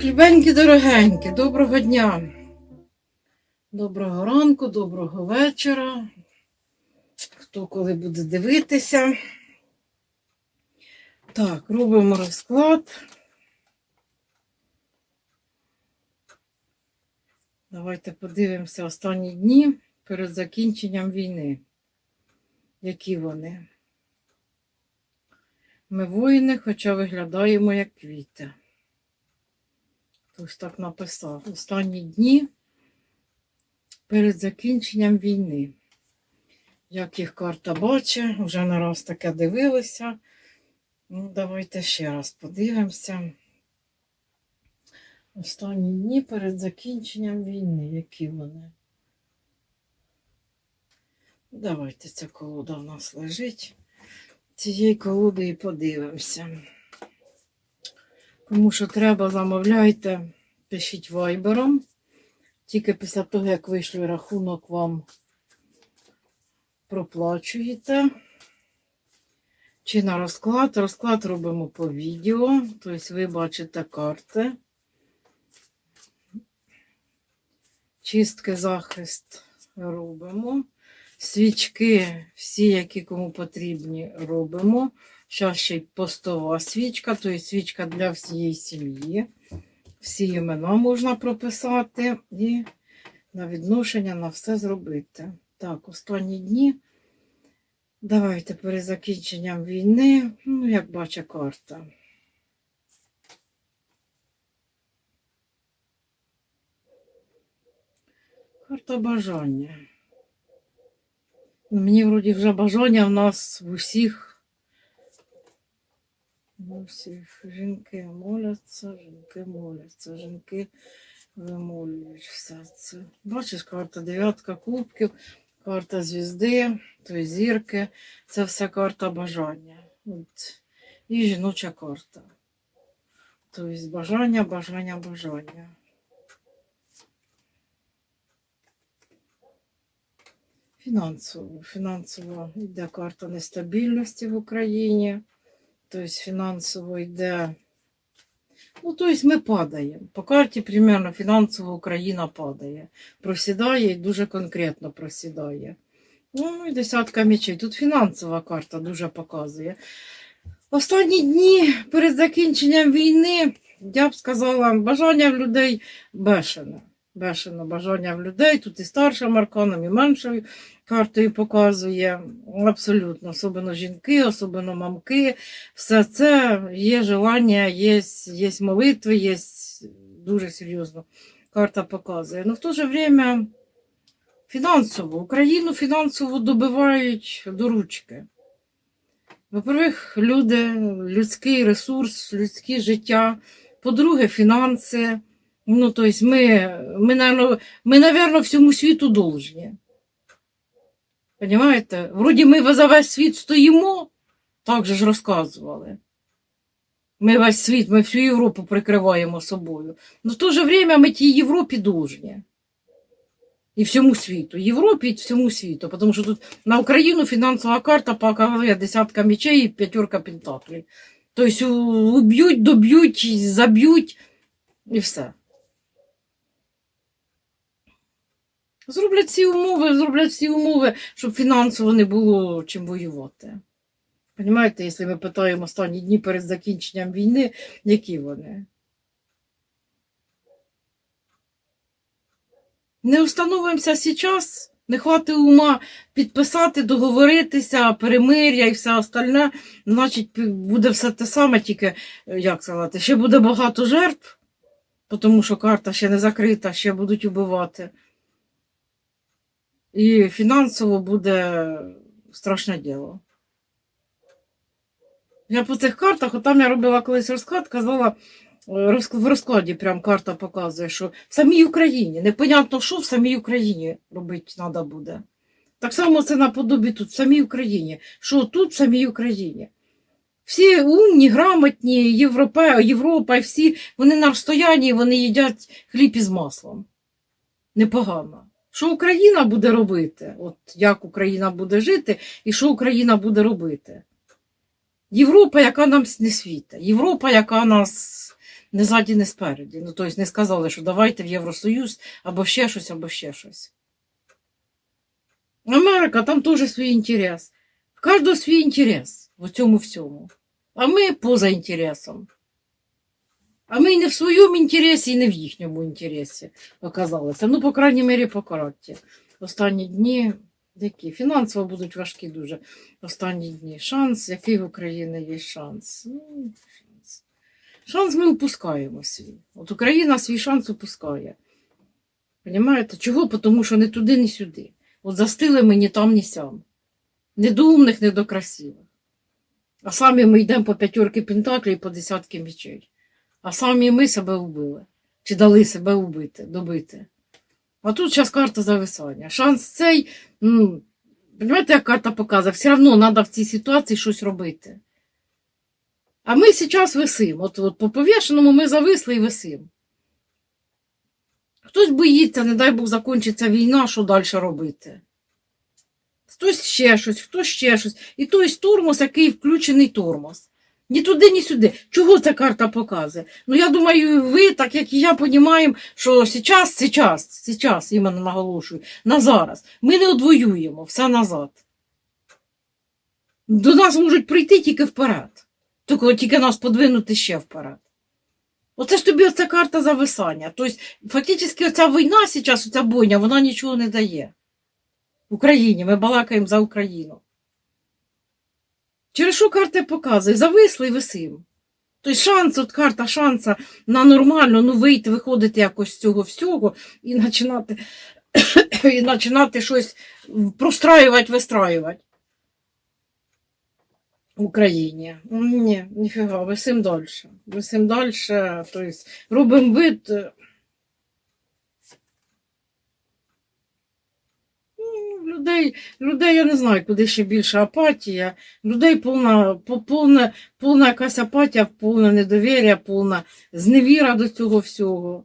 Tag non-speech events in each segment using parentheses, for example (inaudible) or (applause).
Так, любенькі, дорогенькі, доброго дня. Доброго ранку, доброго вечора. Хто коли буде дивитися. Так, робимо розклад. Давайте подивимося останні дні перед закінченням війни. Які вони? Ми воїни, хоча виглядаємо як квіти. Ось так написав. Останні дні перед закінченням війни. Як їх карта бачить, вже не раз таке дивилися. Ну, давайте ще раз подивимося. Останні дні перед закінченням війни, які вони. Давайте ця колода в нас лежить. Цієї колоди і подивимося. Кому що треба, замовляйте, пишіть вайбером. Тільки після того, як вийшли рахунок, вам проплачуєте. Чи на розклад. Розклад робимо по відео. Тобто ви бачите карти. Чистки, захист робимо. Свічки, всі, які кому потрібні, робимо. Зараз ще й постова свічка, тобто свічка для всієї сім'ї. Всі імена можна прописати і на відношення на все зробити. Так, останні дні. Давайте перед закінченням війни, ну, як бачить карта. Карта бажання. Ну, Мені вроді вже бажання в нас в усіх. Усіх жінки моляться, жінки моляться, жінки вимолюють все це. Бачиш, карта дев'ятка кубків, карта звізди, то зірки. Це все карта бажання. От. І жіноча карта. Тобто бажання, бажання, бажання. Фінансово. Фінансово йде карта нестабільності в Україні. Тобто фінансово йде. Ну, тобто ми падаємо. По карті, примерно, фінансово Україна падає. Просідає і дуже конкретно просідає. Ну, і десятка мечей. Тут фінансова карта дуже показує. Останні дні перед закінченням війни, я б сказала, бажання в людей бешене. Бешено бажання в людей. Тут і старшим арканом, і меншою картою показує. Абсолютно, особливо жінки, особливо мамки. Все це є желання, є, є молитви, є дуже серйозно. Карта показує. Ну в то же время фінансово, Україну фінансово добивають до ручки. Во-первых, люди, людський ресурс, людське життя. По-друге, фінанси. Ну, то есть ми, ми, наверно, ми, наверно, всьому світу должні. Понимаєте? Вроді ми за весь світ стоїмо, так же ж розказували. Ми весь світ, ми всю Європу прикриваємо собою. Но в то же время ми тій Європі должні. І всьому світу. Європі і всьому світу. Тому що тут на Україну фінансова карта показує десятка мечей і п'ятерка пентаклей. Тобто уб'ють, доб'ють, заб'ють і все. Зроблять всі умови, зроблять всі умови, щоб фінансово не було чим воювати. Понімаєте, якщо ми питаємо останні дні перед закінченням війни, які вони? Не встановимося зараз, не хватить ума підписати, договоритися, перемир'я і все остальне, значить, буде все те саме, тільки, як сказати, ще буде багато жертв, тому що карта ще не закрита, ще будуть убивати. І фінансово буде страшне діло. Я по цих картах, от там я робила колись розклад, казала, в розкладі прям карта показує, що в самій Україні, непонятно, що в самій Україні робити треба буде. Так само це наподобі тут, в самій Україні. Що тут в самій Україні? Всі умні, грамотні, Європе, Європа, і всі, вони на розстоянні, вони їдять хліб із маслом. Непогано. Що Україна буде робити? От як Україна буде жити і що Україна буде робити? Європа, яка нам не світа, Європа, яка нас Не ззаді, не спереді. Ну, тобто не сказали, що давайте в Євросоюз або ще щось, або ще щось. Америка, там теж свій інтерес. В кожного свій інтерес в цьому всьому. А ми поза інтересом. А ми не в своєму інтересі, і не в їхньому інтересі оказалися. Ну, по крайній мірі, по карті. Останні дні, які фінансово будуть важкі дуже. Останні дні. Шанс, який в Україні є шанс. Ну, шанс. Шанс ми упускаємо свій. От Україна свій шанс упускає. Понімаєте? Чого? Тому що не туди, ні сюди. От застили ми ні там, ні сям. Не до умних, не до красивих. А самі ми йдемо по п'ятерки пентаклів і по десятки мечей. А самі ми себе вбили. Чи дали себе вбити, добити. А тут зараз карта зависання. Шанс цей, ну, як карта показує, все одно треба в цій ситуації щось робити. А ми зараз висимо. От, от по повішеному ми зависли і висимо. Хтось боїться, не дай Бог, закінчиться війна, що далі робити. Хтось ще щось, хтось ще щось. І той тормоз, який включений тормоз. Ні туди, ні сюди. Чого ця карта показує? Ну, я думаю, ви, так як і я, розуміємо, що зараз, зараз, зараз, іменно наголошую, на зараз. Ми не одвоюємо, все назад. До нас можуть прийти тільки вперед. Тільки, тільки нас подвинути ще вперед. Оце ж тобі оця карта зависання. Тобто, фактично, оця війна зараз, оця бойня, вона нічого не дає. Україні, ми балакаємо за Україну. Через що карти показує? Зависли і висим. Тобто шанс, от карта шанса на нормально, ну вийти, виходити якось з цього всього і починати, (coughs) і починати щось простраювати, вистраювати в Україні. Ну, Ні, ніфіга, висим далі. Висим далі, тобто робимо вид. е, ну, Людей, людей, я не знаю, куди ще більше апатія. Людей повна, повна, повна якась апатія, повне недовір'я, повна зневіра до цього всього.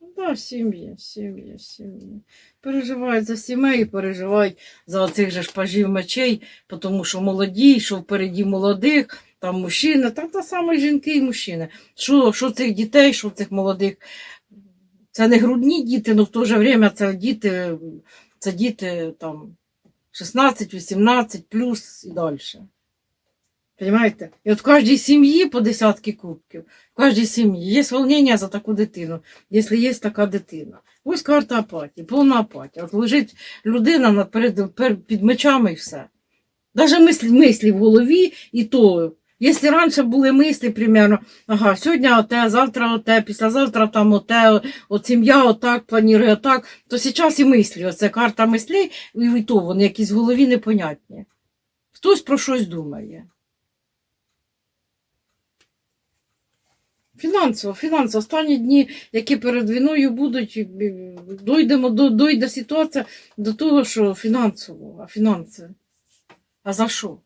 Ну, Да, сім'ї, сім'ї. Переживають за сімей, переживають за цих же ж пажів мечей, тому що молоді, що впереді молодих, там мужчини, та та саме жінки і мужчини. Що, що цих дітей, що цих молодих. Це не грудні діти, але в то же время це діти, це діти там 16, 18 плюс і далі. Понимаєте? І от в кожній сім'ї по десятки кубків, в кожній сім'ї є волнення за таку дитину, якщо є така дитина. Ось карта апатії, повна апатія. От лежить людина перед, під мечами і все. Навіть мислі, мислі в голові, і то, якщо раніше були мислі, примерно, ага, сьогодні оте, завтра оте, післязавтра там оте, от сім'я отак, планує отак, то зараз і мислі, оце карта мислей, і, то вони якісь в голові непонятні. Хтось про щось думає. Фінансово, фінансово. Останні дні, які перед війною будуть, дойдемо до дойде ситуація до того, що фінансово, а фінанси. А за що?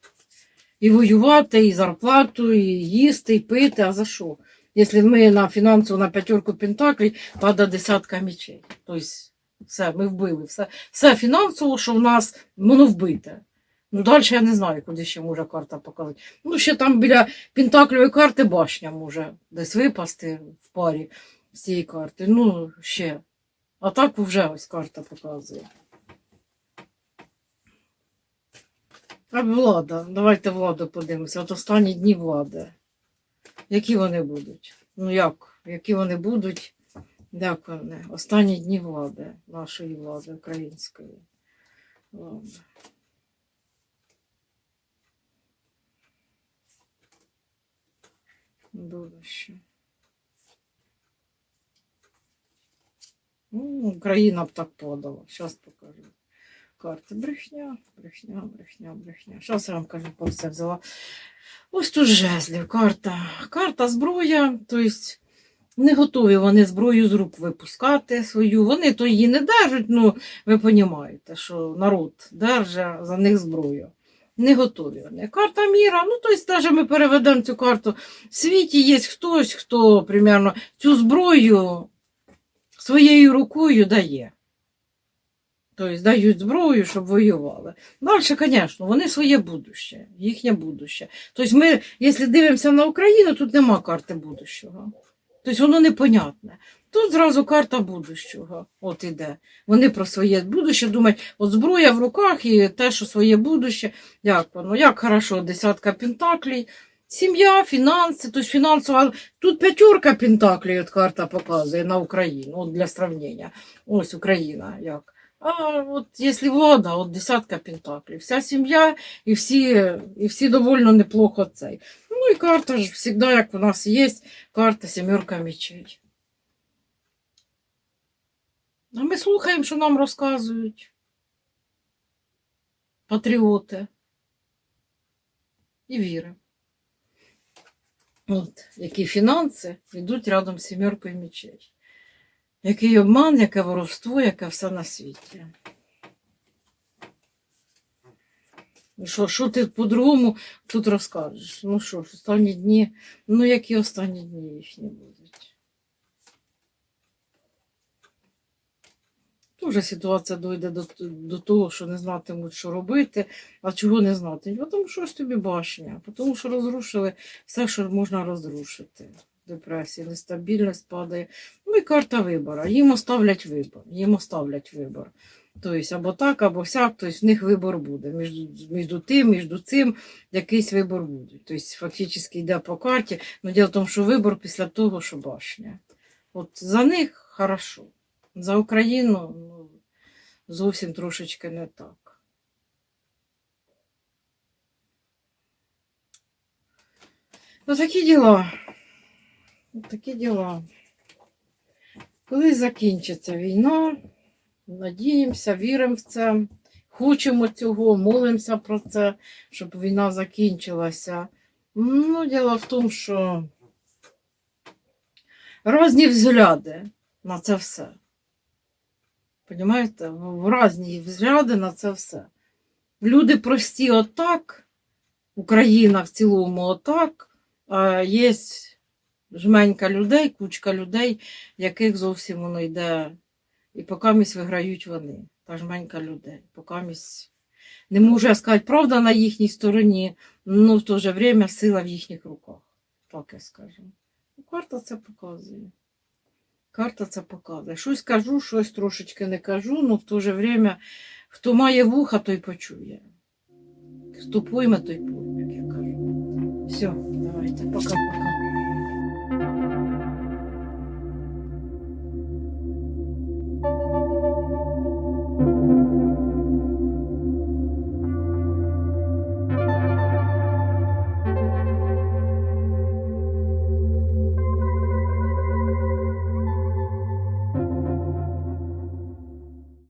І воювати, і зарплату, і їсти, і пити, а за що? Якщо ми на фінансову на п'ятерку пентаклей, падає десятка мечей. Тобто, все, ми вбили. Все, все фінансово, що в нас, воно вбите. Ну, далі я не знаю, куди ще може карта показати. Ну, ще там біля Пентакльової карти башня може десь випасти в парі з цієї карти. Ну, ще. А так вже ось карта показує. А влада, давайте владу подивимося. От останні дні влади. Які вони будуть? Ну як? Які вони будуть? Як вони? Останні дні влади, нашої влади, української влади. Будуще. Ну, Україна б так подала. Зараз покажу. Карти. Брехня, брехня, брехня, брехня. Зараз я вам кажу, по все взяла. Ось тут жезлів, карта. Карта зброя, тобто не готові вони зброю з рук випускати свою. Вони то її не держать, ну ви розумієте, що народ держить за них зброю. Не готові вони. Карта міра, ну тобто, навіть ми переведемо цю карту. В світі є хтось, хто примерно цю зброю своєю рукою дає. Тобто дають зброю, щоб воювали. Далі, звісно, вони своє будуще, їхнє будуще. Тобто ми, якщо дивимося на Україну, тут нема карти будущого. Тобто воно непонятне. Тут зразу карта будущого. От іде. Вони про своє будуще думають, от зброя в руках і те, що своє будуще, як воно, як хорошо, десятка пентаклей, сім'я, фінанси, тобто фінансова. Тут п'ятерка пентаклей, от карта показує на Україну, от для сравнення.Ось Україна як. А от якщо влада, от десятка пентаклів, вся сім'я і всі, і всі довольно неплохо цей. Ну і карта ж завжди, як у нас є, карта сімерка мечей. А ми слухаємо, що нам розказують. Патріоти. І віримо. От, які фінанси йдуть рядом з сімеркою мечей. Який обман, яке воровство, яке все на світі. І що, що ти по-другому тут розкажеш? Ну що ж, останні дні, ну які останні дні їхні будуть? Тоже ситуація дойде до, до того, що не знатимуть, що робити, а чого не знати. Тому що ж тобі башня, тому що розрушили все, що можна розрушити. Депресія, нестабільність падає. Ну і карта вибору. Їм оставлять вибор. Їм оставлять вибор. Тобто або так, або сяк, тобто в них вибор буде. Між, між тим, між цим якийсь вибор буде. Тобто фактично йде по карті. Ну, діло в тому, що вибор після того, що башня. От за них хорошо. За Україну ну, зовсім трошечки не так. Ну, такі діла. Такі діла. Коли закінчиться війна, надіємося, віримо в це, хочемо цього, молимося про це, щоб війна закінчилася. Ну, діло в тому, що різні взгляди на це все. Понімаєте? Різні взгляди на це все. Люди прості отак, Україна в цілому отак, а є жменька людей, кучка людей, яких зовсім воно йде. І покамість виграють вони, та жменька людей. Покамість не можу я сказати, правда на їхній стороні, але в то же время сила в їхніх руках. Так я скажу. Ну, Карта це показує. Карта це показує. Щось кажу, щось трошечки не кажу, але в то же время, хто має вуха, той почує. Хто пойме, той пойме, як я кажу. Все, давайте, пока-пока.